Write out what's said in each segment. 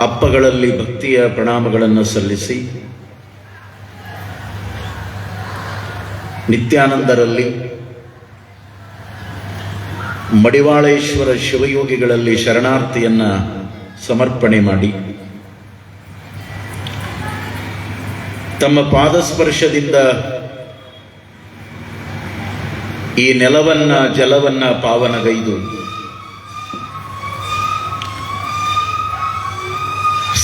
ಅಪ್ಪಗಳಲ್ಲಿ ಭಕ್ತಿಯ ಪ್ರಣಾಮಗಳನ್ನು ಸಲ್ಲಿಸಿ ನಿತ್ಯಾನಂದರಲ್ಲಿ ಮಡಿವಾಳೇಶ್ವರ ಶಿವಯೋಗಿಗಳಲ್ಲಿ ಶರಣಾರ್ಥಿಯನ್ನು ಸಮರ್ಪಣೆ ಮಾಡಿ ತಮ್ಮ ಪಾದಸ್ಪರ್ಶದಿಂದ ಈ ನೆಲವನ್ನ, ಜಲವನ್ನ ಪಾವನಗೈದು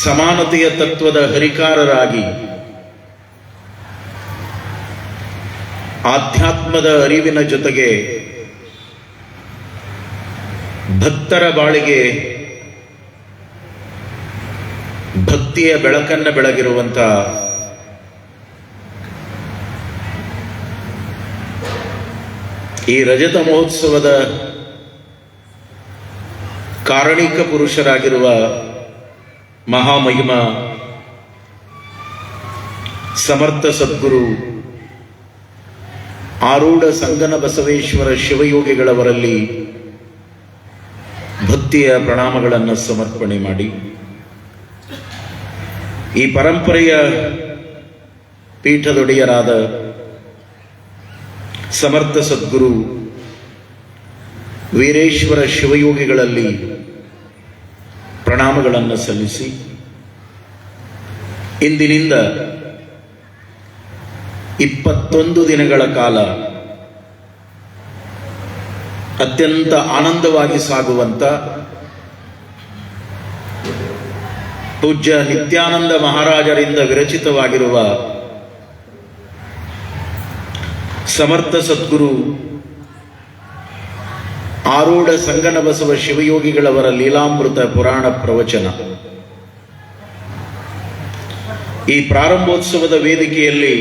ಸಮಾನತೆಯ ತತ್ವದ ಹರಿಕಾರರಾಗಿ, ಆಧ್ಯಾತ್ಮದ ಅರಿವಿನ ಜೊತೆಗೆ ಭಕ್ತರ ಬಾಳಿಗೆ ಭಕ್ತಿಯ ಬೆಳಕನ್ನು ಬೆಳಗಿರುವಂತ ಈ ರಜತ ಮಹೋತ್ಸವದ ಕಾರಣಿಕ ಪುರುಷರಾಗಿರುವ ಮಹಾಮಹಿಮ. ಸಮರ್ಥ ಸದ್ಗುರು. ಆರೂಢ ಸಂಗನ ಬಸವೇಶ್ವರ ಶಿವಯೋಗಿಗಳವರಲ್ಲಿ ಭಕ್ತಿಯ ಪ್ರಣಾಮಗಳನ್ನು ಸಮರ್ಪಣೆ ಮಾಡಿ. ಈ ಪರಂಪರೆಯ ಪೀಠದೊಡೆಯರಾದ ಸಮರ್ಥ ಸದ್ಗುರು ವೀರೇಶ್ವರ ಶಿವಯೋಗಿಗಳಲ್ಲಿ ಪ್ರಣಾಮಗಳನ್ನು ಸಲ್ಲಿಸಿ ಇಂದಿನಿಂದ ಇಪ್ಪತ್ತೊಂದು ದಿನಗಳ ಕಾಲ ಅತ್ಯಂತ ಆನಂದವಾಗಿ ಸಾಗುವಂತ ಪೂಜ್ಯ ನಿತ್ಯಾನಂದ ಮಹಾರಾಜರಿಂದ ವಿರಚಿತವಾಗಿರುವ ಸಮರ್ಥ ಸದ್ಗುರು ಆರೂಢ ಸಂಗನ ಬಸವ ಶಿವಯೋಗಿಗಳವರ ಲೀಲಾಮೃತ ಪುರಾಣ ಪ್ರವಚನ. ಈ ಪ್ರಾರಂಭೋತ್ಸವದ ವೇದಿಕೆಯಲ್ಲಿ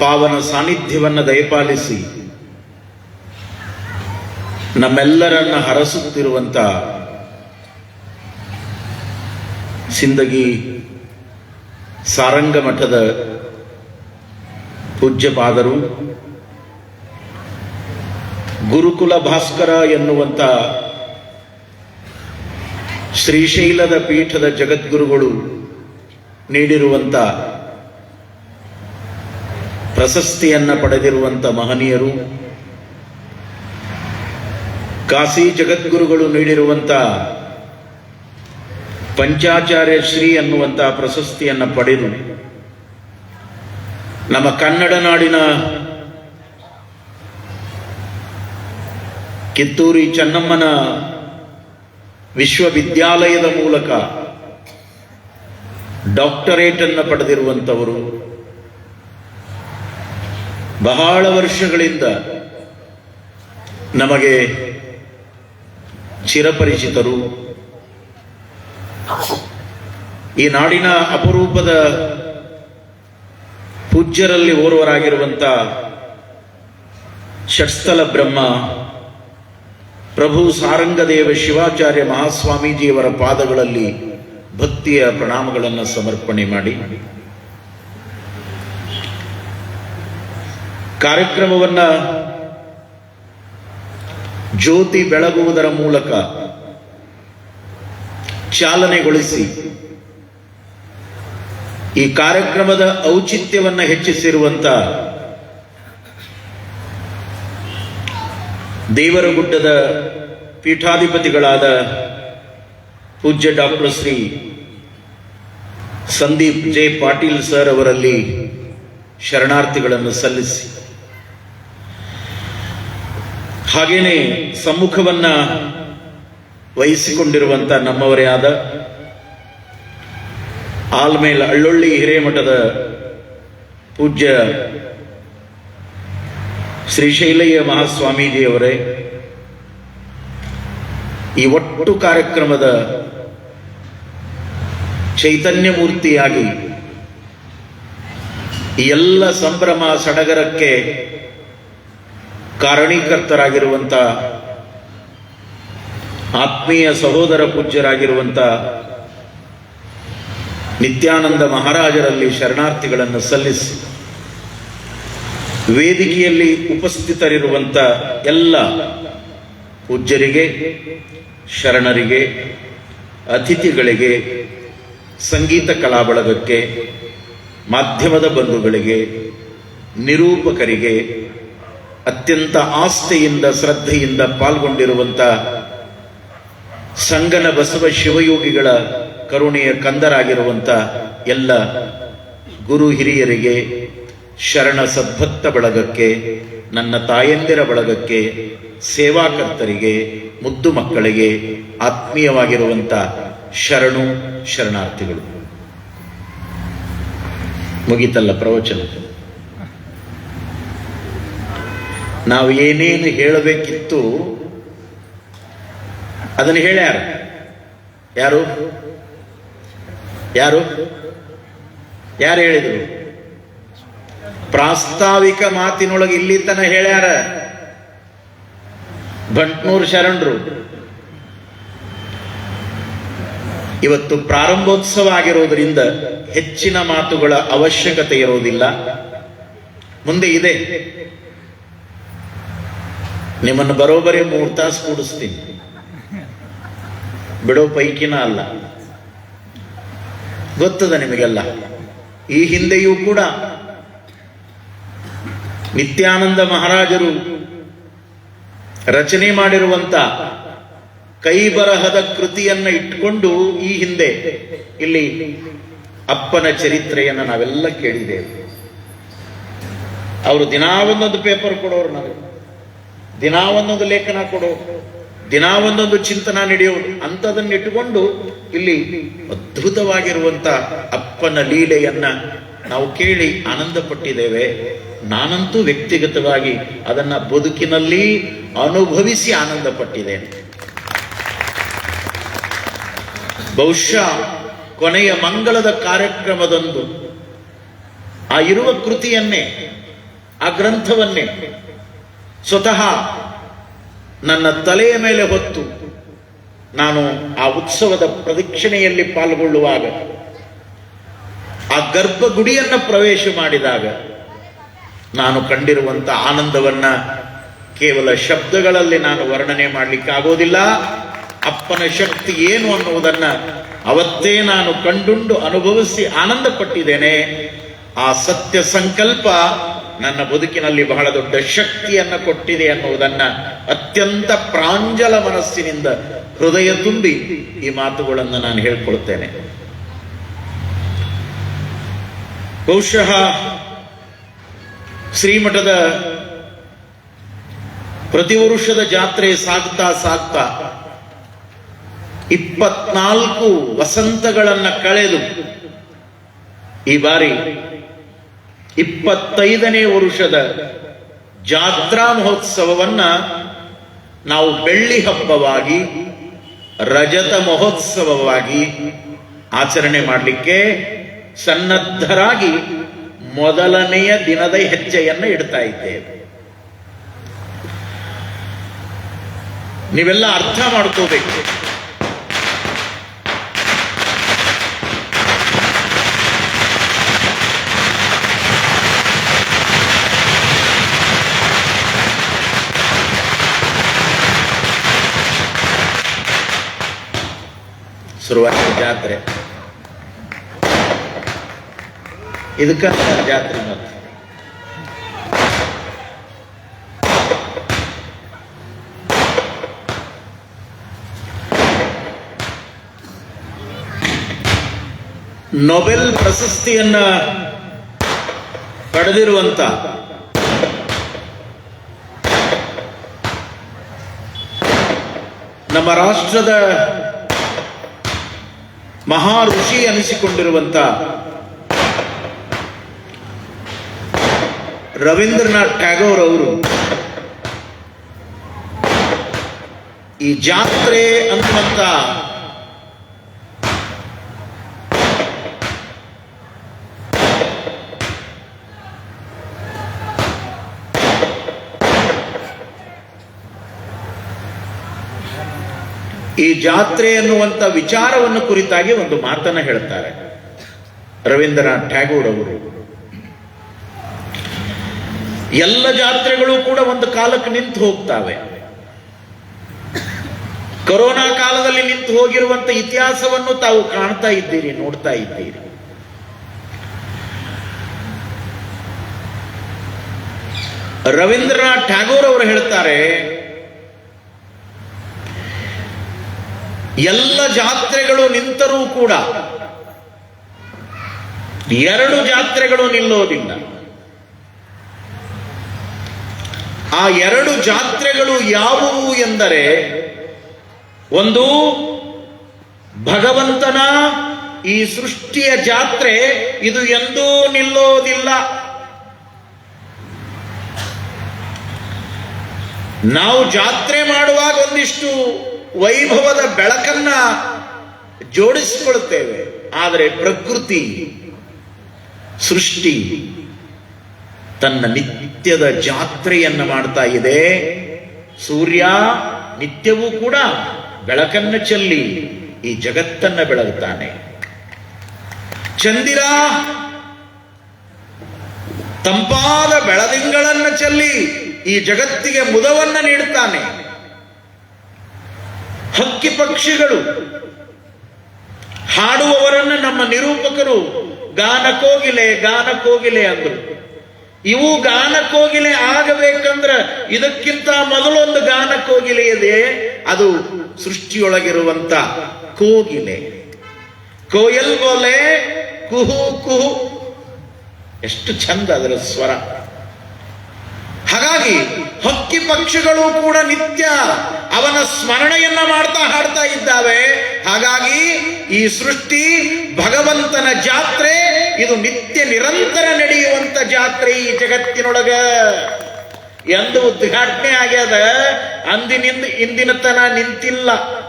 ಪಾವನ ಸಾನ್ನಿಧ್ಯವನ್ನು ದಯಪಾಲಿಸಿ ನಮ್ಮೆಲ್ಲರನ್ನ ಹರಸುತ್ತಿರುವಂತ ಸಿಂದಗಿ ಸಾರಂಗ ಮಠದ ಪೂಜ್ಯಪಾದರು ಗುರುಕುಲ ಭಾಸ್ಕರ ಎನ್ನುವಂತ ಶ್ರೀಶೈಲದ ಪೀಠದ ಜಗದ್ಗುರುಗಳು ನೀಡಿರುವಂಥ ಪ್ರಶಸ್ತಿಯನ್ನ ಪಡೆದಿರುವಂತ ಮಹನೀಯರು ಕಾಸಿ ಜಗದ್ಗುರುಗಳು ನೀಡಿರುವಂಥ ಪಂಚಾಚಾರ್ಯ ಶ್ರೀ ಅನ್ನುವಂತ ಪ್ರಶಸ್ತಿಯನ್ನ ಪಡೆದು ನಮ್ಮ ಕನ್ನಡ ನಾಡಿನ ಕಿತ್ತೂರಿ ಚೆನ್ನಮ್ಮನ ವಿಶ್ವವಿದ್ಯಾಲಯದ ಮೂಲಕ ಡಾಕ್ಟರೇಟ್ ಅನ್ನು ಪಡೆದಿರುವಂಥವರು ಬಹಳ ವರ್ಷಗಳಿಂದ ನಮಗೆ ಚಿರಪರಿಚಿತರು. ಈ ನಾಡಿನ ಅಪರೂಪದ ಪೂಜ್ಯರಲ್ಲಿ ಓರ್ವರಾಗಿರುವಂಥ ಷಟ್ಸ್ಥಲ ಬ್ರಹ್ಮ ಪ್ರಭು ಸಾರಂಗದೇವ ಶಿವಾಚಾರ್ಯ ಮಹಾಸ್ವಾಮೀಜಿಯವರ ಪಾದಗಳಲ್ಲಿ ಭಕ್ತಿಯ ಪ್ರಣಾಮಗಳನ್ನು ಸಮರ್ಪಣೆ ಮಾಡಿ. ಕಾರ್ಯಕ್ರಮವನ್ನು ಜ್ಯೋತಿ ಬೆಳಗುವುದರ ಮೂಲಕ ಚಾಲನೆಗೊಳಿಸಿ ಈ ಕಾರ್ಯಕ್ರಮದ ಔಚಿತ್ಯವನ್ನು ಹೆಚ್ಚಿಸಿರುವಂತ ದೇವರಗುಡ್ಡದ ಪೀಠಾಧಿಪತಿಗಳಾದ ಪೂಜ್ಯ doctor Shri Sandeep J Patil sir ಅವರಲ್ಲಿ ಶರಣಾರ್ಥಿಗಳನ್ನು ಸಲ್ಲಿಸಿ. ಹಾಗೇನೆ ಸಮ್ಮುಖವನ್ನ ವಹಿಸಿಕೊಂಡಿರುವಂತ ನಮ್ಮವರೇ ಆದ ಆಲ್ಮೇಲ್ ಅಳ್ಳೊಳ್ಳಿ ಹಿರೇಮಠದ ಪೂಜ್ಯ ಶ್ರೀಶೈಲಯ್ಯ ಮಹಾಸ್ವಾಮೀಜಿಯವರೇ, ಈ ಒಟ್ಟು ಕಾರ್ಯಕ್ರಮದ ಚೈತನ್ಯ ಮೂರ್ತಿಯಾಗಿ ಈ ಎಲ್ಲ ಸಂಭ್ರಮ ಸಡಗರಕ್ಕೆ ಕಾರಣೀಕರ್ತರಾಗಿರುವಂಥ ಆತ್ಮೀಯ ಸಹೋದರ ಪೂಜ್ಯರಾಗಿರುವಂತ ನಿತ್ಯಾನಂದ ಮಹಾರಾಜರಲ್ಲಿ ಶರಣಾರ್ಥಿಗಳನ್ನು ಸಲ್ಲಿಸಿ ವೇದಿಕೆಯಲ್ಲಿ ಉಪಸ್ಥಿತರಿರುವಂಥ ಎಲ್ಲ ಪೂಜ್ಯರಿಗೆ, ಶರಣರಿಗೆ, ಅತಿಥಿಗಳಿಗೆ, ಸಂಗೀತ ಕಲಾ ಬಳಗಕ್ಕೆ ಮಾಧ್ಯಮದ ಬಂಧುಗಳಿಗೆ, ನಿರೂಪಕರಿಗೆ, ಅತ್ಯಂತ ಆಸ್ತೆಯಿಂದ ಶ್ರದ್ಧೆಯಿಂದ ಪಾಲ್ಗೊಂಡಿರುವಂಥ ಸಂಗನ ಬಸವ ಶಿವಯೋಗಿಗಳ ಕರುಣೆಯ ಕಂದರಾಗಿರುವಂಥ ಎಲ್ಲ ಗುರು ಹಿರಿಯರಿಗೆ ಶರಣ ಸದ್ಭಕ್ತ ಬಳಗಕ್ಕೆ, ನನ್ನ ತಾಯಂದಿರ ಬಳಗಕ್ಕೆ, ಸೇವಾಕರ್ತರಿಗೆ, ಮುದ್ದು ಮಕ್ಕಳಿಗೆ ಆತ್ಮೀಯವಾಗಿರುವಂಥ ಶರಣು ಶರಣಾರ್ಥಿಗಳು. ಮುಗಿತಲ್ಲ ಪ್ರವಚನ? ನಾವು ಏನೇನು ಹೇಳಬೇಕಿತ್ತು, ಅದನ್ನು ಹೇಳ್ಯಾರ ಯಾರು? ಯಾರು? ಯಾರು ಹೇಳಿದರು? ಪ್ರಾಸ್ತಾವಿಕ ಮಾತಿನೊಳಗೆ ಇಲ್ಲಿ ತನ ಹೇಳ್ಯಾರ? ಬಂಟ್ನೂರು ಶರಣರು. ಇವತ್ತು ಪ್ರಾರಂಭೋತ್ಸವ ಆಗಿರೋದ್ರಿಂದ ಹೆಚ್ಚಿನ ಮಾತುಗಳ ಅವಶ್ಯಕತೆ ಇರೋದಿಲ್ಲ. ಮುಂದೆ ಇದೆ. ನಿಮ್ಮನ್ನು ಬರೋಬರಿ ಮೂರು ತಾಸು ಕೂಡಿಸ್ತೀನಿ. ಬಿಡೋ ಪೈಕಿನ ಅಲ್ಲ. ಗೊತ್ತದ ನಿಮಗೆಲ್ಲ? ಈ ಹಿಂದೆಯೂ ಕೂಡ ನಿತ್ಯಾನಂದ ಮಹಾರಾಜರು ರಚನೆ ಮಾಡಿರುವಂತ ಕೈ ಬರಹದ ಕೃತಿಯನ್ನ ಇಟ್ಕೊಂಡು ಈ ಹಿಂದೆ ಇಲ್ಲಿ ಅಪ್ಪನ ಚರಿತ್ರೆಯನ್ನು ನಾವೆಲ್ಲ ಕೇಳಿದ್ದೇವೆ. ಅವರು ದಿನಾ ಒಂದೊಂದು ಪೇಪರ್ ಕೊಡೋರು ನಾವು. ದಿನಾ ಒಂದೊಂದು ಲೇಖನ ಕೊಡೋ ದಿನಾ ಒಂದೊಂದು ಚಿಂತನ ನಡೆಯೋರು. ಅಂಥದನ್ನ ಇಟ್ಟುಕೊಂಡು ಇಲ್ಲಿ ಅದ್ಭುತವಾಗಿರುವಂತ ಅಪ್ಪನ ಲೀಲೆಯನ್ನ ನಾವು ಕೇಳಿ ಆನಂದ ಪಟ್ಟಿದ್ದೇವೆ ನಾನಂತೂ ವ್ಯಕ್ತಿಗತವಾಗಿ ಅದನ್ನ ಬದುಕಿನಲ್ಲಿ ಅನುಭವಿಸಿ ಆನಂದ ಪಟ್ಟಿದ್ದೇನೆ ಬಹುಶಃ ಕೊನೆಯ ಮಂಗಳದ ಕಾರ್ಯಕ್ರಮದಂದು, ಆ ಇರುವ ಕೃತಿಯನ್ನೇ, ಆ ಗ್ರಂಥವನ್ನೇ ಸ್ವತಃ ನನ್ನ ತಲೆಯ ಮೇಲೆ ಹೊತ್ತು ನಾನು ಆ ಉತ್ಸವದ ಪ್ರದಕ್ಷಿಣೆಯಲ್ಲಿ ಪಾಲ್ಗೊಳ್ಳುವಾಗ, ಆ ಗರ್ಭಗುಡಿಯನ್ನು ಪ್ರವೇಶ ಮಾಡಿದಾಗ ನಾನು ಕಂಡಿರುವಂತ ಆನಂದವನ್ನ ಕೇವಲ ಶಬ್ದಗಳಲ್ಲಿ ನಾನು ವರ್ಣನೆ ಮಾಡಲಿಕ್ಕೆ ಆಗೋದಿಲ್ಲ. ಅಪ್ಪನ ಶಕ್ತಿ ಏನು ಅನ್ನುವುದನ್ನ ಅವತ್ತೇ ನಾನು ಕಂಡುಂಡು ಅನುಭವಿಸಿ ಆನಂದ ಪಟ್ಟಿದ್ದೇನೆ. ಆ ಸತ್ಯ ಸಂಕಲ್ಪ ನನ್ನ ಬದುಕಿನಲ್ಲಿ ಬಹಳ ದೊಡ್ಡ ಶಕ್ತಿಯನ್ನು ಕೊಟ್ಟಿದೆ ಅನ್ನುವುದನ್ನ ಅತ್ಯಂತ ಪ್ರಾಂಜಲ ಮನಸ್ಸಿನಿಂದ ಹೃದಯ ತುಂಬಿ ಈ ಮಾತುಗಳನ್ನು ನಾನು ಹೇಳ್ಕೊಳ್ತೇನೆ. ಬಹುಶಃ ಶ್ರೀಮಠದ ಪ್ರತಿ ವರುಷದ ಜಾತ್ರೆ ಸಾಗ್ತಾ ಸಾಗ್ತಾ ಇಪ್ಪತ್ನಾಲ್ಕು ವಸಂತಗಳನ್ನ ಕಳೆದು ಈ ಬಾರಿ ಇಪ್ಪತ್ತೈದನೇ ವರುಷದ ಜಾತ್ರಾ ಮಹೋತ್ಸವವನ್ನ ನಾವು ಬೆಳ್ಳಿ ಹಬ್ಬವಾಗಿ, ರಜತ ಮಹೋತ್ಸವವಾಗಿ ಆಚರಣೆ ಮಾಡಲಿಕ್ಕೆ ಸನ್ನದ್ಧರಾಗಿ ಮೊದಲನೆಯ ದಿನದ ಹೆಜ್ಜೆಯನ್ನು ಇಡ್ತಾ ಇದ್ದೇವೆ. ನೀವೆಲ್ಲ ಅರ್ಥ ಮಾಡ್ಕೋಬೇಕು. ಶುರುವಾದ ಜಾತ್ರೆ. ಇದಕ್ಕ ಜಾತ್ರೆ ನೊಬೆಲ್ ಪ್ರಶಸ್ತಿಯನ್ನ ಪಡೆದಿರುವಂತ ನಮ್ಮ ರಾಷ್ಟ್ರದ ಮಹಾ ಋಷಿ ಅನಿಸಿಕೊಂಡಿರುವಂತ ರವೀಂದ್ರನಾಥ್ ಟ್ಯಾಗೋರ್ ಅವರು ಈ ಜಾತ್ರೆ ಅನ್ನುವಂತ ಈ ಜಾತ್ರೆ ಅನ್ನುವಂಥ ವಿಚಾರವನ್ನು ಕುರಿತಾಗಿ ಒಂದು ಮಾತನ್ನು ಹೇಳ್ತಾರೆ. ರವೀಂದ್ರನಾಥ್ ಟ್ಯಾಗೋರ್ ಅವರು. ಎಲ್ಲ ಜಾತ್ರೆಗಳು ಕೂಡ ಒಂದು ಕಾಲಕ್ಕೆ ನಿಂತು ಹೋಗ್ತಾವೆ. ಕೊರೋನಾ ಕಾಲದಲ್ಲಿ ನಿಂತು ಹೋಗಿರುವಂತ ಇತಿಹಾಸವನ್ನು ತಾವು ಕಾಣ್ತಾ ಇದ್ದೀರಿ, ನೋಡ್ತಾ ಇದ್ದೀರಿ. ರವೀಂದ್ರನಾಥ್ ಟ್ಯಾಗೋರ್ ಅವರು ಹೇಳ್ತಾರೆ, ಎಲ್ಲ ಜಾತ್ರೆಗಳು ನಿಂತರೂ ಕೂಡ ಎರಡು ಜಾತ್ರೆಗಳು ನಿಲ್ಲೋದಿಲ್ಲ. ಆ ಎರಡು ಜಾತ್ರೆಗಳು ಯಾವುವು ಎಂದರೆ ಒಂದು, ಭಗವಂತನ ಈ ಸೃಷ್ಟಿಯ ಜಾತ್ರೆ ಇದು ಎಂದೂ ನಿಲ್ಲೋದಿಲ್ಲ. ನಾವು ಜಾತ್ರೆ ಮಾಡುವಾಗ ಒಂದಿಷ್ಟು ವೈಭವದ ಬೆಳಕನ್ನ ಜೋಡಿಸಿಕೊಳ್ಳುತ್ತೇವೆ. ಆದರೆ ಪ್ರಕೃತಿ, ಸೃಷ್ಟಿ ತನ್ನ ನಿತ್ಯದ ಜಾತ್ರೆಯನ್ನು ಮಾಡ್ತಾ ಇದೆ. ಸೂರ್ಯ ನಿತ್ಯವೂ ಕೂಡ ಬೆಳಕನ್ನು ಚೆಲ್ಲಿ ಈ ಜಗತ್ತನ್ನ ಬೆಳಗುತ್ತಾನೆ. ಚಂದಿರ ತಂಪಾದ ಬೆಳದಿಂಗಳನ್ನು ಚೆಲ್ಲಿ ಈ ಜಗತ್ತಿಗೆ ಮುದವನ್ನ ನೀಡುತ್ತಾನೆ. ಹಕ್ಕಿ ಪಕ್ಷಿಗಳು ಹಾಡುವವರನ್ನು ನಮ್ಮ ನಿರೂಪಕರು ಗಾನ ಕೋಗಿಲೆ ಗಾನ ಕೋಗಿಲೆ ಅಂದ್ರು. ಇವು ಗಾನ ಕೋಗಿಲೆ ಆಗಬೇಕಂದ್ರ ಇದಕ್ಕಿಂತ ಮೊದಲೊಂದು ಗಾನ ಕೋಗಿಲೆ ಇದೆ. ಅದು ಸೃಷ್ಟಿಯೊಳಗಿರುವಂತ ಕೋಗಿಲೆ. ಕೋಯಲ್ ಗೋಲೆ ಕುಹು ಕುಹು. ಎಷ್ಟು ಚಂದ ಅದರ ಸ್ವರ. ಹಾಗಾಗಿ ಹಕ್ಕಿ ಪಕ್ಷಿಗಳು ಕೂಡ ನಿತ್ಯ ಅವನ ಸ್ಮರಣೆಯನ್ನ ಮಾಡ್ತಾ ಹಾಡ್ತಾ ಇದ್ದಾವೆ. ಹಾಗಾಗಿ ಈ ಸೃಷ್ಟಿ ಭಗವಂತನ ಜಾತ್ರೆ, ಇದು ನಿತ್ಯ ನಿರಂತರ ನಡೆಯುವಂತ ಜಾತ್ರೆ ಈ ಜಗತ್ತಿನೊಳಗ. ಎಂದು ಉದ್ಘಾಟನೆ ಆಗ್ಯದ, ಅಂದಿನಿಂದ ಇಂದಿನ ತನ ನಿಂತಿಲ್ಲ.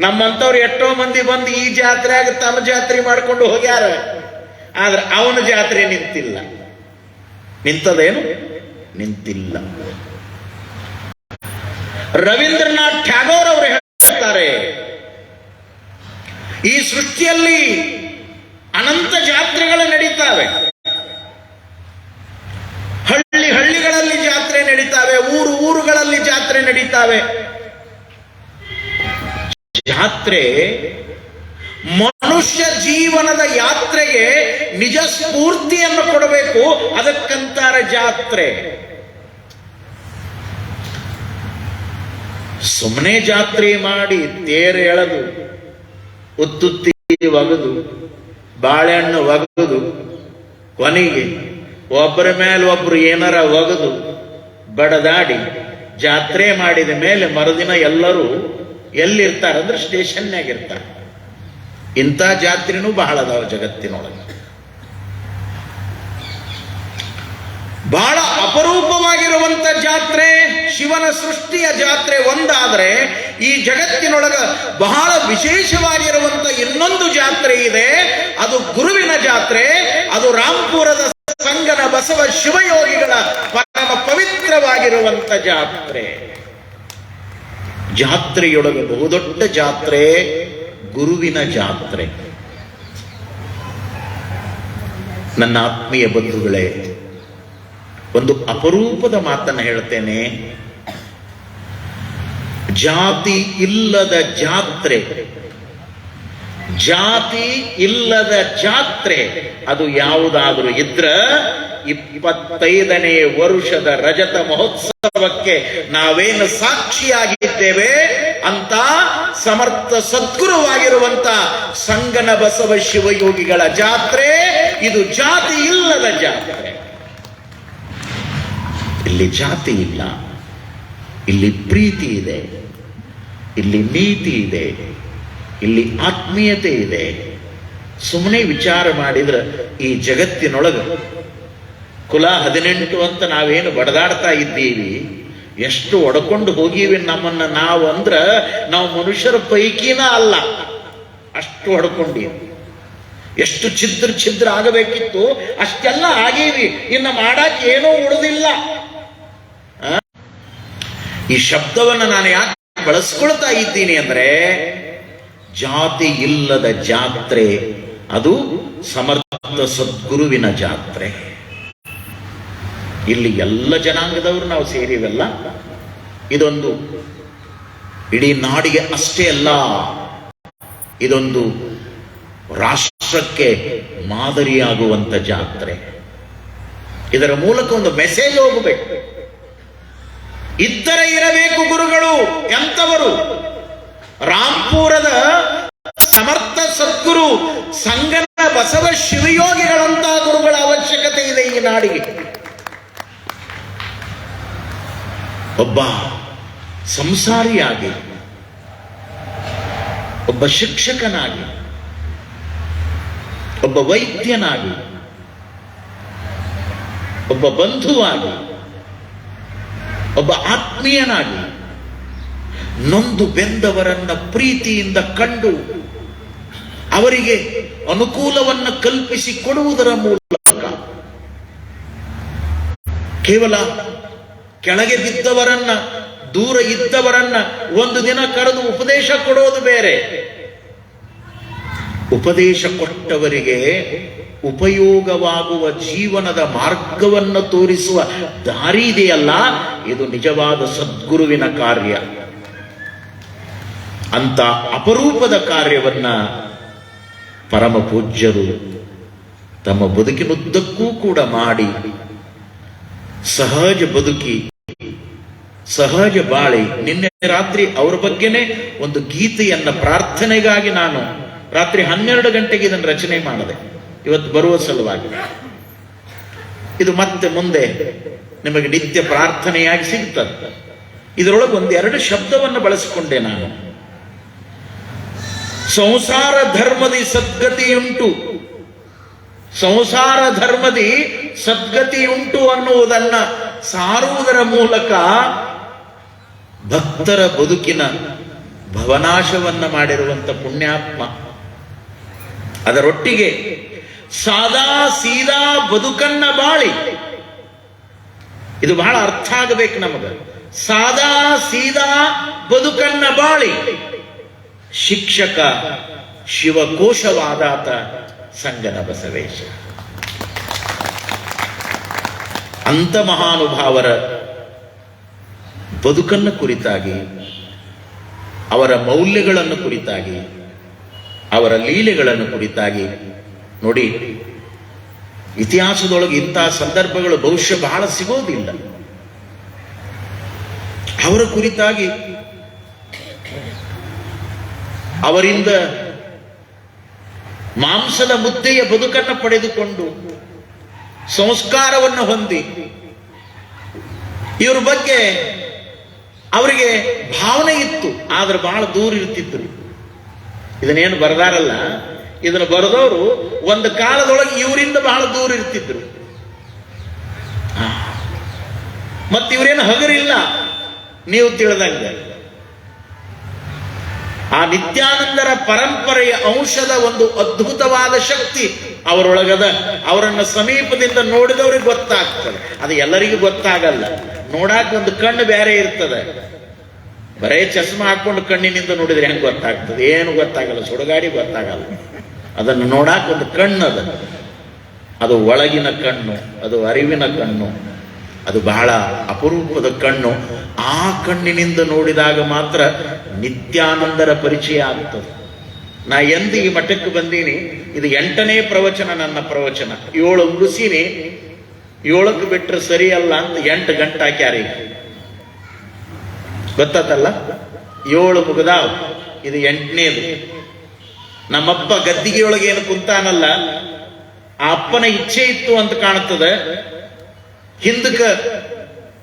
ನಮ್ಮಂತವ್ರು ಎಷ್ಟೋ ಮಂದಿ ಬಂದು ಈ ಜಾತ್ರೆಯಾಗ ತಮ್ಮ ಜಾತ್ರೆ ಮಾಡ್ಕೊಂಡು ಹೋಗ್ಯಾರ. ಆದ್ರೆ ಅವನ ಜಾತ್ರೆ ನಿಂತಿಲ್ಲ. ನಿಂತದೇನು? ನಿಂತಿಲ್ಲ. ರವೀಂದ್ರನಾಥ್ ಟ್ಯಾಗೋರ್ ಅವರು ಹೇಳ್ತಾರೆ, ಈ ಸೃಷ್ಟಿಯಲ್ಲಿ ಅನಂತ ಜಾತ್ರೆಗಳು ನಡೀತಾವೆ. ಹಳ್ಳಿ ಹಳ್ಳಿಗಳಲ್ಲಿ ಜಾತ್ರೆ ನಡೀತಾವೆ, ಊರು ಊರುಗಳಲ್ಲಿ ಜಾತ್ರೆ ನಡೀತಾವೆ. ಜಾತ್ರೆ ಮನುಷ್ಯ ಜೀವನದ ಯಾತ್ರೆಗೆ ನಿಜ ಸ್ಫೂರ್ತಿಯನ್ನು ಕೊಡಬೇಕು, ಅದಕ್ಕಂತಾರೆ ಜಾತ್ರೆ. ಸುಮ್ಮನೆ ಜಾತ್ರೆ ಮಾಡಿ ತೇರು ಎಳೆದು ಉತ್ತುತ್ತಿ ಒಗದು, ಬಾಳೆಹಣ್ಣು ಒಗದು, ಕೊನೆಗೆ ಒಬ್ಬರ ಮೇಲೆ ಒಬ್ರು ಏನಾರ ಒಗದು ಬಡದಾಡಿ ಜಾತ್ರೆ ಮಾಡಿದ ಮೇಲೆ ಮರುದಿನ ಎಲ್ಲರೂ ಎಲ್ಲಿರ್ತಾರಂದ್ರೆ ಸ್ಟೇಷನ್ನಾಗಿರ್ತಾರೆ ಇಂಥ ಜಾತ್ರೆನೂ ಬಹಳ ಅದಾವ ಜಗತ್ತಿನೊಳಗೆ. ಬಹಳ ಅಪರೂಪವಾಗಿರುವಂತ ಜಾತ್ರೆ, ಶಿವನ ಸೃಷ್ಟಿಯ ಜಾತ್ರೆ ಒಂದಾದರೆ ಈ ಜಗತ್ತಿನೊಳಗ ಬಹಳ ವಿಶೇಷವಾಗಿರುವಂತ ಇನ್ನೊಂದು ಜಾತ್ರೆ ಇದೆ. ಅದು ಗುರುವಿನ ಜಾತ್ರೆ, ಅದು ರಾಮ್ಪುರದ ಸಂಗನ ಬಸವ ಶಿವಯೋಗಿಗಳ ಪರಮ ಪವಿತ್ರವಾಗಿರುವಂತ ಜಾತ್ರೆ. ಜಾತ್ರೆಯೊಳಗೆ ಬಹುದೊಡ್ಡ ಜಾತ್ರೆ ಗುರುವಿನ ಜಾತ್ರೆ. ನನ್ನ ಆತ್ಮೀಯ ಬಂಧುಗಳೇ ಒಂದು ಅಪರೂಪದ ಮಾತನ್ನು ಹೇಳ್ತೇನೆ ಜಾತಿ ಇಲ್ಲದ ಜಾತ್ರೆ. ಜಾತಿ ಇಲ್ಲದ ಜಾತ್ರೆ, ಅದು ಯಾವುದಾದರೂ ಇದ್ರ ಇಪ್ಪತ್ತೈದನೇ ವರುಷದ ರಜತ ಮಹೋತ್ಸವಕ್ಕೆ ನಾವೇನು ಸಾಕ್ಷಿಯಾಗಿದ್ದೇವೆ ಅಂತ ಸಮರ್ಥ ಸದ್ಗುರುವಾಗಿರುವಂತ ಸಂಗನ ಬಸವ ಶಿವಯೋಗಿಗಳ ಜಾತ್ರೆ, ಇದು ಜಾತಿ ಇಲ್ಲದ ಜಾತ್ರೆ. ಇಲ್ಲಿ ಜಾತಿ ಇಲ್ಲ. ಇಲ್ಲಿ ಪ್ರೀತಿ ಇದೆ. ಇಲ್ಲಿ ನೀತಿ ಇದೆ. ಇಲ್ಲಿ ಆತ್ಮೀಯತೆ ಇದೆ. ಸುಮ್ಮನೆ ವಿಚಾರ ಮಾಡಿದ್ರೆ ಈ ಜಗತ್ತಿನೊಳಗೆ ಕುಲ ಹದಿನೆಂಟು ಅಂತ ನಾವೇನು ಬಡದಾಡ್ತಾ ಇದ್ದೀವಿ? ಎಷ್ಟು ಒಡ್ಕೊಂಡು ಹೋಗೀವಿ ನಮ್ಮನ್ನ ನಾವು ಅಂದ್ರ ನಾವು ಮನುಷ್ಯರ ಪೈಕಿನ ಅಲ್ಲ. ಅಷ್ಟು ಹೊಡ್ಕೊಂಡೀವಿ ಎಷ್ಟು ಛಿದ್ರ ಛಿದ್ರ ಆಗಬೇಕಿತ್ತು, ಅಷ್ಟೆಲ್ಲ ಆಗೀವಿ. ಇನ್ನು ಮಾಡಕ್ಕೆ ಏನೂ ಉಳಿದಿಲ್ಲ? ಈ ಶಬ್ದವನ್ನು ನಾನು ಯಾಕೆ ಬಳಸ್ಕೊಳ್ತಾ ಇದ್ದೀನಿ ಅಂದ್ರೆ ಜಾತಿ ಇಲ್ಲದ ಜಾತ್ರೆ, ಅದು ಸಮರ್ಥ ಸದ್ಗುರುವಿನ ಜಾತ್ರೆ. ಇಲ್ಲಿ ಎಲ್ಲ ಜನಾಂಗದವರು ನಾವು ಸೇರಿವೆಲ್ಲ. ಇದೊಂದು ಇಡೀ ನಾಡಿಗೆ ಅಷ್ಟೇ ಅಲ್ಲ, ಇದೊಂದು ರಾಷ್ಟ್ರಕ್ಕೆ ಮಾದರಿಯಾಗುವಂತ ಜಾತ್ರೆ. ಇದರ ಮೂಲಕ ಒಂದು ಮೆಸೇಜ್ ಹೋಗಬೇಕು. ಇದ್ದರೆ ಇರಬೇಕು ಗುರುಗಳು ಎಂತವರು ರಾಂಪುರದ ಸಮರ್ಥ ಸದ್ಗುರು ಸಂಗನ ಬಸವ ಶಿವಯೋಗಿಗಳಂತಹ ಗುರುಗಳ ಅವಶ್ಯಕತೆ ಇದೆ ಈ ನಾಡಿಗೆ. ಒಬ್ಬ ಸಂಸಾರಿಯಾಗಿ, ಒಬ್ಬ ಶಿಕ್ಷಕನಾಗಿ, ಒಬ್ಬ ವೈದ್ಯನಾಗಿ, ಒಬ್ಬ ಬಂಧುವಾಗಿ ಒಬ್ಬ ಆತ್ಮೀಯನಾಗಿ ನೊಂದು ಬೆಂದವರನ್ನ ಪ್ರೀತಿಯಿಂದ ಕಂಡು ಅವರಿಗೆ ಅನುಕೂಲವನ್ನು ಕಲ್ಪಿಸಿ ಕೊಡುವುದರ ಮೂಲಕ ಕೇವಲ ಕೆಳಗೆ ಬಿದ್ದವರನ್ನ, ದೂರ ಇದ್ದವರನ್ನ ಒಂದು ದಿನ ಕರೆದು ಉಪದೇಶ ಕೊಡೋದು ಬೇರೆ. ಉಪದೇಶ ಕೊಟ್ಟವರಿಗೆ ಉಪಯೋಗವಾಗುವ ಜೀವನದ ಮಾರ್ಗವನ್ನು ತೋರಿಸುವ ದಾರಿ ಇದೆಯಲ್ಲ? ಇದು ನಿಜವಾದ ಸದ್ಗುರುವಿನ ಕಾರ್ಯ. ಅಂತ ಅಪರೂಪದ ಕಾರ್ಯವನ್ನ ಪರಮ ಪೂಜ್ಯರು ತಮ್ಮ ಬದುಕಿನುದ್ದಕ್ಕೂ ಕೂಡ ಮಾಡಿ, ಸಹಜ ಬದುಕಿ, ಸಹಜ ಬಾಳಿ, ನಿನ್ನೆ ರಾತ್ರಿ ಅವರ ಬಗ್ಗೆನೇ ಒಂದು ಗೀತೆಯನ್ನ ಪ್ರಾರ್ಥನೆಗಾಗಿ ನಾನು ರಾತ್ರಿ ಹನ್ನೆರಡು ಗಂಟೆಗೆ ಇದನ್ನು ರಚನೆ ಮಾಡಿದೆ. ಇವತ್ತು ಬರುವ ಸಲುವಾಗಿ. ಇದು ಮತ್ತೆ ಮುಂದೆ ನಿಮಗೆ ನಿತ್ಯ ಪ್ರಾರ್ಥನೆಯಾಗಿ ಸಿಗ್ತದೆ. ಇದರೊಳಗೆ ಒಂದೆರಡು ಶಬ್ದವನ್ನು ಬಳಸಿಕೊಂಡೆ ನಾನು. ಸಂಸಾರ ಧರ್ಮದಿ ಸದ್ಗತಿಯುಂಟು. ಸಂಸಾರ ಧರ್ಮದಿ ಸದ್ಗತಿಯುಂಟು ಅನ್ನುವುದನ್ನ ಸಾರುವುದರ ಮೂಲಕ ಭಕ್ತರ ಬದುಕಿನ ಭವನಾಶವನ್ನ ಮಾಡಿರುವಂತ ಪುಣ್ಯಾತ್ಮ. ಅದರೊಟ್ಟಿಗೆ ಸಾದಾ ಸೀದಾ ಬದುಕನ್ನ ಬಾಳಿ. ಇದು ಬಹಳ ಅರ್ಥ ಆಗಬೇಕು ನಮಗೆ. ಸಾದಾ ಸೀದಾ ಬದುಕನ್ನ ಬಾಳಿ. ಶಿಕ್ಷಕ ಶಿವಕೋಶವಾದಾತ ಸಂಗನ ಬಸವೇಶ. ಅಂತ ಮಹಾನುಭಾವರ ಬದುಕನ್ನು ಕುರಿತಾಗಿ, ಅವರ ಮೌಲ್ಯಗಳನ್ನು ಕುರಿತಾಗಿ ಅವರ ಲೀಲೆಗಳನ್ನು ಕುರಿತಾಗಿ. ನೋಡಿ, ಇತಿಹಾಸದೊಳಗೆ ಇಂತಹ ಸಂದರ್ಭಗಳು ಬಹುಶಃ ಬಹಳ ಸಿಗೋದಿಲ್ಲ. ಅವರ ಕುರಿತಾಗಿ ಅವರಿಂದ ಮಾಂಸದ ಮುದ್ದೆಯ ಬದುಕನ್ನು ಪಡೆದುಕೊಂಡು ಸಂಸ್ಕಾರವನ್ನು ಹೊಂದಿ, ಇವ್ರ ಬಗ್ಗೆ ಅವರಿಗೆ ಭಾವನೆ ಇತ್ತು, ಆದರೆ ಬಹಳ ದೂರ ಇರ್ತಿದ್ರು. ಇದನ್ನೇನು ಬರದಾರಲ್ಲ, ಇದನ್ನು ಬರೆದವರು ಒಂದು ಕಾಲದೊಳಗೆ ಇವರಿಂದ ಬಹಳ ದೂರ ಇರ್ತಿದ್ರು. ಮತ್ತೆ ಇವರೇನು ಹಗರಿಲ್ಲ, ನೀವು ತಿಳಿದಂಗೆ. ಆ ನಿತ್ಯಾನಂದರ ಪರಂಪರೆಯ ಅಂಶದ ಒಂದು ಅದ್ಭುತವಾದ ಶಕ್ತಿ ಅವರೊಳಗದ, ಅವರನ್ನ ಸಮೀಪದಿಂದ ನೋಡಿದವ್ರಿಗೆ ಗೊತ್ತಾಗ್ತದೆ. ಅದು ಎಲ್ಲರಿಗೂ ಗೊತ್ತಾಗಲ್ಲ. ನೋಡಾಕ ಒಂದು ಕಣ್ಣು ಬೇರೆ ಇರ್ತದೆ. ಬರೇ ಚಸ್ಮಾ ಹಾಕೊಂಡು ಕಣ್ಣಿನಿಂದ ನೋಡಿದ್ರೆ ಹೆಂಗೆ ಗೊತ್ತಾಗ್ತದೆ? ಏನು ಗೊತ್ತಾಗಲ್ಲ. ಸುಡುಗಾಡಿ ಗೊತ್ತಾಗಲ್ಲ. ಅದನ್ನು ನೋಡಾಕ ಒಂದು ಕಣ್ಣು ಅದ. ಅದು ಒಳಗಿನ ಕಣ್ಣು, ಅದು ಅರಿವಿನ ಕಣ್ಣು, ಅದು ಬಹಳ ಅಪರೂಪದ ಕಣ್ಣು. ಆ ಕಣ್ಣಿನಿಂದ ನೋಡಿದಾಗ ಮಾತ್ರ ನಿತ್ಯಾನಂದರ ಪರಿಚಯ ಆಗ್ತದೆ. ನಾ ಎಂದು ಈ ಮಠಕ್ಕೆ ಬಂದೀನಿ, ಇದು ಎಂಟನೇ ಪ್ರವಚನ ನನ್ನ ಪ್ರವಚನ. ಏಳು ಮುಗಿಸೀನಿ ಏಳಕ್ಕೆ ಬಿಟ್ಟರೆ ಸರಿಯಲ್ಲ ಅಂತ ಎಂಟು ಗಂಟೆ ಹಾಕ್ಯಾರ ಈಗ ಗೊತ್ತಾತಲ್ಲ? ಏಳು ಮುಗದಾವ್ ಇದು ಎಂಟನೇದು. ನಮ್ಮಪ್ಪ ಗದ್ದಿಗೆಯೊಳಗೆ ಏನು ಕುಂತಾನಲ್ಲ ಆ ಅಪ್ಪನ ಇಚ್ಛೆ ಇತ್ತು ಅಂತ ಕಾಣುತ್ತದೆ. ಹಿಂದಕ್ಕೆ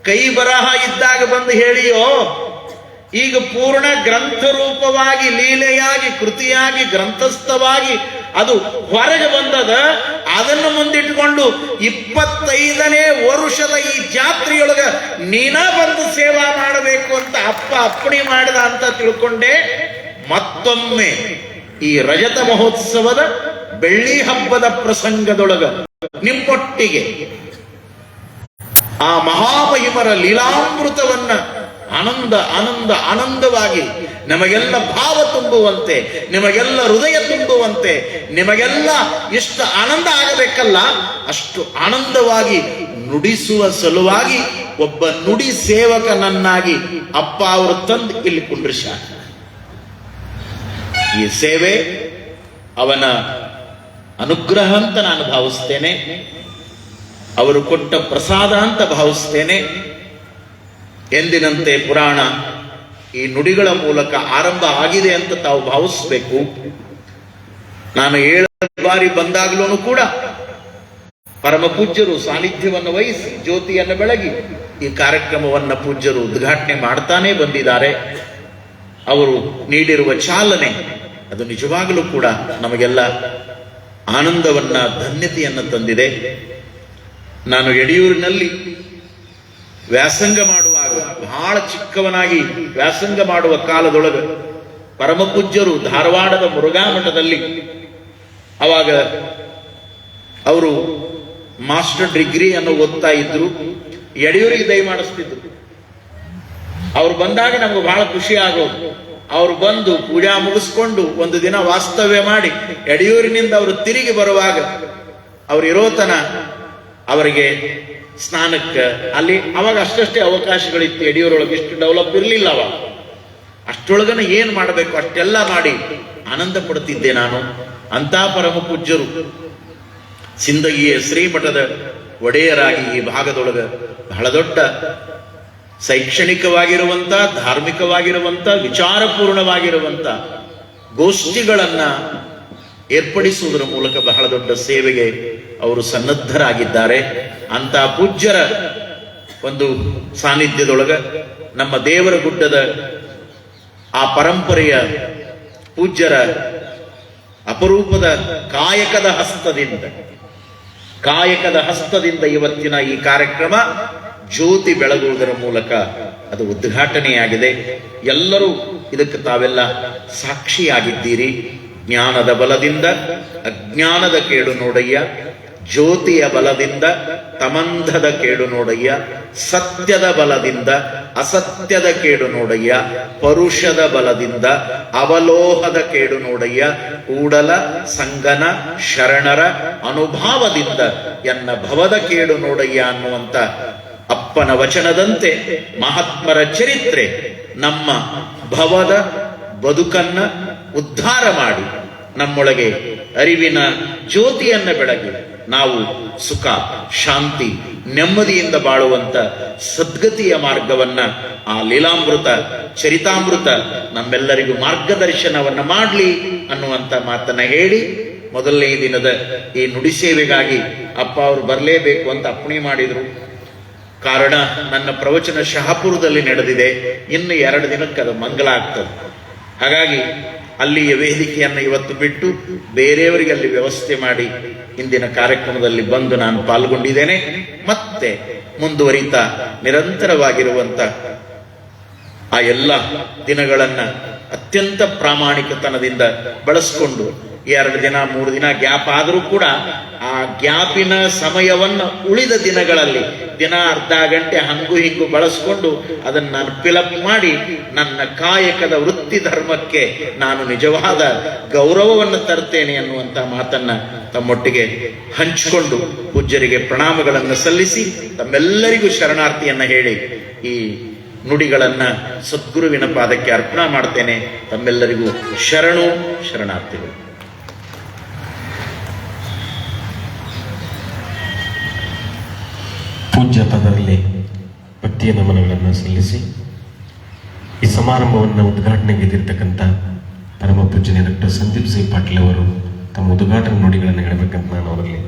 ಕೈ ಬರಹ ಇದ್ದಾಗ ಬಂದು ಹೇಳಿಯೋ, ಈಗ ಪೂರ್ಣ ಗ್ರಂಥ ರೂಪವಾಗಿ, ಲೀಲೆಯಾಗಿ, ಕೃತಿಯಾಗಿ, ಗ್ರಂಥಸ್ಥವಾಗಿ ಅದು ಹೊರಗೆ ಬಂದದ. ಅದನ್ನು ಮುಂದಿಟ್ಟುಕೊಂಡು ಇಪ್ಪತ್ತೈದನೇ ವರುಷದ ಈ ಜಾತ್ರೆಯೊಳಗ ನೀನ ಬಂದು ಸೇವಾ ಮಾಡಬೇಕು ಅಂತ ಅಪ್ಪ ಅಪ್ಪಣೆ ಮಾಡಿದ ಅಂತ ತಿಳ್ಕೊಂಡೆ. ಮತ್ತೊಮ್ಮೆ ಈ ರಜತ ಮಹೋತ್ಸವದ ಬೆಳ್ಳಿ ಹಬ್ಬದ ಪ್ರಸಂಗದೊಳಗ ನಿಮ್ಮೊಟ್ಟಿಗೆ ಆ ಮಹಾಮಹಿಮರ ಲೀಲಾಮೃತವನ್ನ ಆನಂದ ಆನಂದ, ಆನಂದವಾಗಿ ನಿಮಗೆಲ್ಲ ಭಾವ ತುಂಬುವಂತೆ, ನಿಮಗೆಲ್ಲ ಹೃದಯ ತುಂಬುವಂತೆ, ನಿಮಗೆಲ್ಲ ಎಷ್ಟು ಆನಂದ ಆಗಬೇಕಲ್ಲ, ಅಷ್ಟು ಆನಂದವಾಗಿ ನುಡಿಸುವ ಸಲುವಾಗಿ ಒಬ್ಬ ನುಡಿ ಸೇವಕನನ್ನಾಗಿ ಅಪ್ಪ ಅವರು ತಂದು ಇಲ್ಲಿ ಕುಂಡ್ರಿಸ ಈ ಸೇವೆ ಅವನ ಅನುಗ್ರಹ ಅಂತ ನಾನು ಭಾವಿಸ್ತೇನೆ, ಅವರು ಕೊಟ್ಟ ಪ್ರಸಾದ ಅಂತ ಭಾವಿಸ್ತೇನೆ. ಎಂದಿನಂತೆ ಪುರಾಣ ಈ ನುಡಿಗಳ ಮೂಲಕ ಆರಂಭ ಆಗಿದೆ ಅಂತ ತಾವು ಭಾವಿಸ್ಬೇಕು. ನಾನು ಏಳು ಬಾರಿ ಬಂದಾಗಲೂ ಕೂಡ ಪರಮ ಪೂಜ್ಯರು ಸಾನ್ನಿಧ್ಯವನ್ನು ವಹಿಸಿ ಜ್ಯೋತಿಯನ್ನು ಬೆಳಗಿ ಈ ಕಾರ್ಯಕ್ರಮವನ್ನ ಪೂಜ್ಯರು ಉದ್ಘಾಟನೆ ಮಾಡ್ತಾನೆ ಬಂದಿದ್ದಾರೆ. ಅವರು ನೀಡಿರುವ ಚಾಲನೆ ಅದು ನಿಜವಾಗಲೂ ಕೂಡ ನಮಗೆಲ್ಲ ಆನಂದವನ್ನ, ಧನ್ಯತೆಯನ್ನು ತಂದಿದೆ. ನಾನು ಯಡಿಯೂರಿನಲ್ಲಿ ವ್ಯಾಸಂಗ ಮಾಡುವಾಗ ಬಹಳ ಚಿಕ್ಕವನಾಗಿ ವ್ಯಾಸಂಗ ಮಾಡುವ ಕಾಲದೊಳಗೆ ಪರಮಪೂಜ್ಯರು ಧಾರವಾಡದ ಮುರುಘಾ ಮಠದಲ್ಲಿ ಅವಾಗ ಅವರು ಮಾಸ್ಟರ್ ಡಿಗ್ರಿ ಅನ್ನು ಓದ್ತಾ ಇದ್ರು. ಯಡಿಯೂರಿಗೆ ದಯ ಮಾಡಿಸ್ತಿದ್ರು. ಅವ್ರು ಬಂದಾಗ ನಮ್ಗೆ ಬಹಳ ಖುಷಿ ಆಗೋದು. ಅವ್ರು ಬಂದು ಪೂಜಾ ಮುಗಿಸ್ಕೊಂಡು ಒಂದು ದಿನ ವಾಸ್ತವ್ಯ ಮಾಡಿ ಯಡಿಯೂರಿನಿಂದ ಅವರು ತಿರುಗಿ ಬರುವಾಗ ಅವ್ರು ಇರೋತನ ಅವರಿಗೆ ಸ್ನಾನಕ್ಕೆ ಅಲ್ಲಿ ಅವಾಗ ಅಷ್ಟಷ್ಟೇ ಅವಕಾಶಗಳಿತ್ತು. ಯಡಿಯೂರೊಳಗೆ ಇಷ್ಟು ಡೆವಲಪ್ ಇರಲಿಲ್ಲ ಅವಾಗ. ಅಷ್ಟೊಳಗನ ಏನು ಮಾಡಬೇಕು? ಅಷ್ಟೆಲ್ಲ ಮಾಡಿ ಆನಂದ ಪಡ್ತಿದ್ದೆ ನಾನು. ಅಂತ ಪರಮ ಪೂಜ್ಯರು. ಸಿಂದಗಿಯ ಶ್ರೀಮಠದ ಒಡೆಯರಾಗಿ ಈ ಭಾಗದೊಳಗೆ ಬಹಳ ದೊಡ್ಡ ಶೈಕ್ಷಣಿಕವಾಗಿರುವಂಥ ಧಾರ್ಮಿಕವಾಗಿರುವಂಥ ವಿಚಾರಪೂರ್ಣವಾಗಿರುವಂಥ ಗೋಷ್ಠಿಗಳನ್ನು ಏರ್ಪಡಿಸುವುದರ ಮೂಲಕ ಬಹಳ ದೊಡ್ಡ ಸೇವೆಗೆ ಅವರು ಸನ್ನದ್ಧರಾಗಿದ್ದಾರೆ. ಅಂತ ಪೂಜ್ಯರ ಒಂದು ಸಾನ್ನಿಧ್ಯದೊಳಗ ನಮ್ಮ ದೇವರ ಗುಡ್ಡದ ಆ ಪರಂಪರೆಯ ಪೂಜ್ಯರ ಅಪರೂಪದ ಕಾಯಕದ ಹಸ್ತದಿಂದ ಕಾಯಕದ ಹಸ್ತದಿಂದ ಇವತ್ತಿನ ಈ ಕಾರ್ಯಕ್ರಮ ಜ್ಯೋತಿ ಬೆಳಗುವುದರ ಮೂಲಕ ಅದು ಉದ್ಘಾಟನೆಯಾಗಿದೆ. ಎಲ್ಲರೂ ಇದಕ್ಕೆ ತಾವೆಲ್ಲ ಸಾಕ್ಷಿಯಾಗಿದ್ದೀರಿ. ಜ್ಞಾನದ ಬಲದಿಂದ, ಅಜ್ಞಾನದ ಕೇಳು ನೋಡಯ್ಯ. ಜ್ಯೋತಿಯ ಬಲದಿಂದ ತಮಂಧದ ಕೇಡು ನೋಡಯ್ಯ, ಸತ್ಯದ ಬಲದಿಂದ ಅಸತ್ಯದ ಕೇಡು ನೋಡಯ್ಯ, ಪರುಷದ ಬಲದಿಂದ ಅವಲೋಹದ ಕೇಡು ನೋಡಯ್ಯ, ಕೂಡಲ, ಸಂಗನ, ಶರಣರ ಅನುಭಾವದಿಂದ ಎನ್ನ ಭವದ ಕೇಡು ನೋಡಯ್ಯ ಅನ್ನುವಂತ ಅಪ್ಪನ ವಚನದಂತೆ ಮಹಾತ್ಮರ ಚರಿತ್ರೆ ನಮ್ಮ ಭವದ ಬದುಕನ್ನ ಉದ್ಧಾರ ಮಾಡಿ, ನಮ್ಮೊಳಗೆ ಅರಿವಿನ ಜ್ಯೋತಿಯನ್ನ ಬೆಳಗಿ. ನಾವು ಸುಖ, ಶಾಂತಿ, ನೆಮ್ಮದಿಯಿಂದ ಬಾಳುವಂತ ಸದ್ಗತಿಯ ಮಾರ್ಗವನ್ನ ಆ ಲೀಲಾಮೃತ, ಚರಿತಾಮೃತ ನಮ್ಮೆಲ್ಲರಿಗೂ ಮಾರ್ಗದರ್ಶನವನ್ನ ಮಾಡಲಿ ಅನ್ನುವಂತ ಮಾತನ್ನ ಹೇಳಿ ಮೊದಲನೇ ದಿನದ ಈ ನುಡಿ ಸೇವೆಗಾಗಿ ಅಪ್ಪ ಅವರು ಬರಲೇಬೇಕು ಅಂತ ಅಪ್ಪಣೆ ಮಾಡಿದ್ರು. ಕಾರಣ ನನ್ನ ಪ್ರವಚನ ಶಹಾಪುರದಲ್ಲಿ ನಡೆದಿದೆ. ಇನ್ನು ಎರಡು ದಿನಕ್ಕೆ ಅದು ಮಂಗಲ ಆಗ್ತದೆ. ಹಾಗಾಗಿ ಅಲ್ಲಿಯ ವೇದಿಕೆಯನ್ನು ಇವತ್ತು ಬಿಟ್ಟು ಬೇರೆಯವರಿಗೆ ಅಲ್ಲಿ ವ್ಯವಸ್ಥೆ ಮಾಡಿ ಇಂದಿನ ಕಾರ್ಯಕ್ರಮದಲ್ಲಿ ಬಂದು ನಾನು ಪಾಲ್ಗೊಂಡಿದ್ದೇನೆ. ಮತ್ತೆ ಮುಂದುವರಿತಾ ನಿರಂತರವಾಗಿರುವಂತ ಆ ಎಲ್ಲ ದಿನಗಳನ್ನ ಅತ್ಯಂತ ಪ್ರಾಮಾಣಿಕತನದಿಂದ ಬಳಸ್ಕೊಂಡು ಎರಡು ದಿನ, ಮೂರು ದಿನ ಗ್ಯಾಪ್ ಆದರೂ ಕೂಡ ಆ ಗ್ಯಾಪಿನ ಸಮಯವನ್ನು ಉಳಿದ ದಿನಗಳಲ್ಲಿ ದಿನ ಅರ್ಧ ಗಂಟೆ ಹಂಗು ಹಿಂಗು ಬಳಸ್ಕೊಂಡು ಅದನ್ನು ನಾನು ಫಿಲಪ್ ಮಾಡಿ ನನ್ನ ಕಾಯಕದ ವೃತ್ತಿ ಧರ್ಮಕ್ಕೆ ನಾನು ನಿಜವಾದ ಗೌರವವನ್ನು ತರ್ತೇನೆ ಅನ್ನುವಂಥ ಮಾತನ್ನ ತಮ್ಮೊಟ್ಟಿಗೆ ಹಂಚಿಕೊಂಡು ಪೂಜ್ಯರಿಗೆ ಪ್ರಣಾಮಗಳನ್ನು ಸಲ್ಲಿಸಿ ತಮ್ಮೆಲ್ಲರಿಗೂ ಶರಣಾರ್ಥಿಯನ್ನ ಹೇಳಿ ಈ ನುಡಿಗಳನ್ನ ಸದ್ಗುರುವಿನ ಪಾದಕ್ಕೆ ಅರ್ಪಣ ಮಾಡ್ತೇನೆ. ತಮ್ಮೆಲ್ಲರಿಗೂ ಶರಣು ಶರಣಾರ್ಥಿಗಳು. ಪೂಜ್ಯ ಪದರಲ್ಲಿ ಭಕ್ತಿಯ ನಮನಗಳನ್ನು ಸಲ್ಲಿಸಿ ಈ ಸಮಾರಂಭವನ್ನು ಉದ್ಘಾಟನೆಗೆದಿರ್ತಕ್ಕಂಥ ಪರಮ ಪೂಜನೆ ಡಾಕ್ಟರ್ ಸಂದೀಪ್ ಸಿಂಗ್ ಪಾಟೀಲ್ ಅವರು ತಮ್ಮ ಉದ್ಘಾಟನಾ ನುಡಿಗಳನ್ನು ಹೇಳಬೇಕಂತ ನಾನು ಅವರಲ್ಲಿ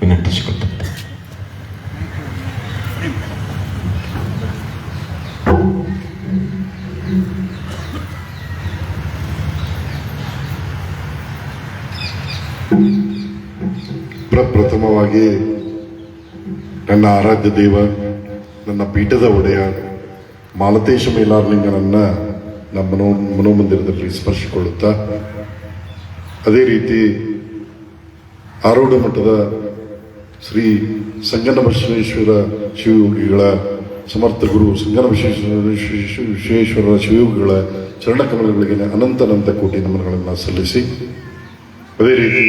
ವಿನಂತಿಸಿಕೊಳ್ತೇನೆ. ಪ್ರಪ್ರಥಮವಾಗಿ ನನ್ನ ಆರಾಧ್ಯ ದೇವ, ನನ್ನ ಪೀಠದ ಒಡೆಯ, ಮಾಲತೇಶ ಮೇಲಾರ್ಲಿಂಗನನ್ನ ನಮ್ಮ ಮನೋ, ಮನೋಮಂದಿರದಲ್ಲಿ ಸ್ಪರ್ಶಿಕೊಳ್ಳುತ್ತಾ, ಅದೇ ರೀತಿ ಆರೋಢ ಮಠದ ಶ್ರೀ ಸಂಗನ ಬಸವೇಶ್ವರ ಶಿವಯೋಗಿಗಳ, ಸಮರ್ಥ ಗುರು ವಿಶ್ವೇಶ್ವರ ಶಿವಯೋಗಿಗಳ ಚರಣಕಮಲಗಳಿಗೆ ಅನಂತ ಅನಂತ ಕೋಟಿ ನಮನಗಳನ್ನು ಸಲ್ಲಿಸಿ, ಅದೇ ರೀತಿ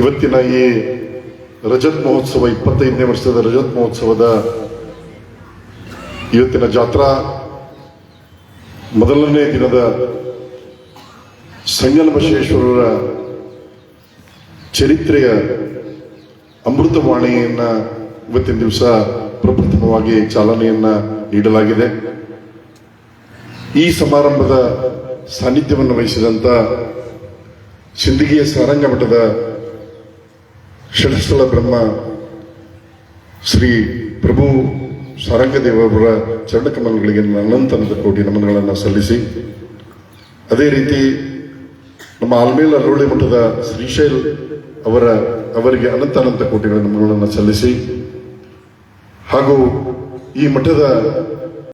ಇವತ್ತಿನ ಈ ರಜತ್ ಮಹೋತ್ಸವ ಇಪ್ಪತ್ತೈದನೇ ವರ್ಷದ ರಜತ್ ಮಹೋತ್ಸವದ ಇವತ್ತಿನ ಜಾತ್ರಾ, ಮೊದಲನೇ ದಿನದ ಸಂಜನ ಬಸವೇಶ್ವರರ ಚರಿತ್ರೆಯ ಅಮೃತವಾಣಿಯನ್ನ ಇವತ್ತಿನ ದಿವಸ ಪ್ರಪ್ರಥಮವಾಗಿ ಚಾಲನೆಯನ್ನ ನೀಡಲಾಗಿದೆ. ಈ ಸಮಾರಂಭದ ಸಾನ್ನಿಧ್ಯವನ್ನು ವಹಿಸಿದಂತ ಸಿಂದಗಿಯ ಸಾರಂಗ ಮಠದ ಷಡಸ್ಥಳ ಬ್ರಹ್ಮ ಶ್ರೀ ಪ್ರಭು ಸಾರಂಗದೇವರ ಚರಣಕಮಲಗಳಿಗೆ ಅನಂತನದ ಅನಂತ ಕೋಟಿ ನಮನಗಳನ್ನು ಸಲ್ಲಿಸಿ, ಅದೇ ರೀತಿ ನಮ್ಮ ಆಲ್ಮೇಲ್ ಅರುಳಿ ಮಠದ ಶ್ರೀಶೈಲ್ ಅವರ, ಅವರಿಗೆ ಅನಂತ ಅನಂತ ಕೋಟಿಗಳ ನಮನಗಳನ್ನು ಸಲ್ಲಿಸಿ, ಹಾಗೂ ಈ ಮಠದ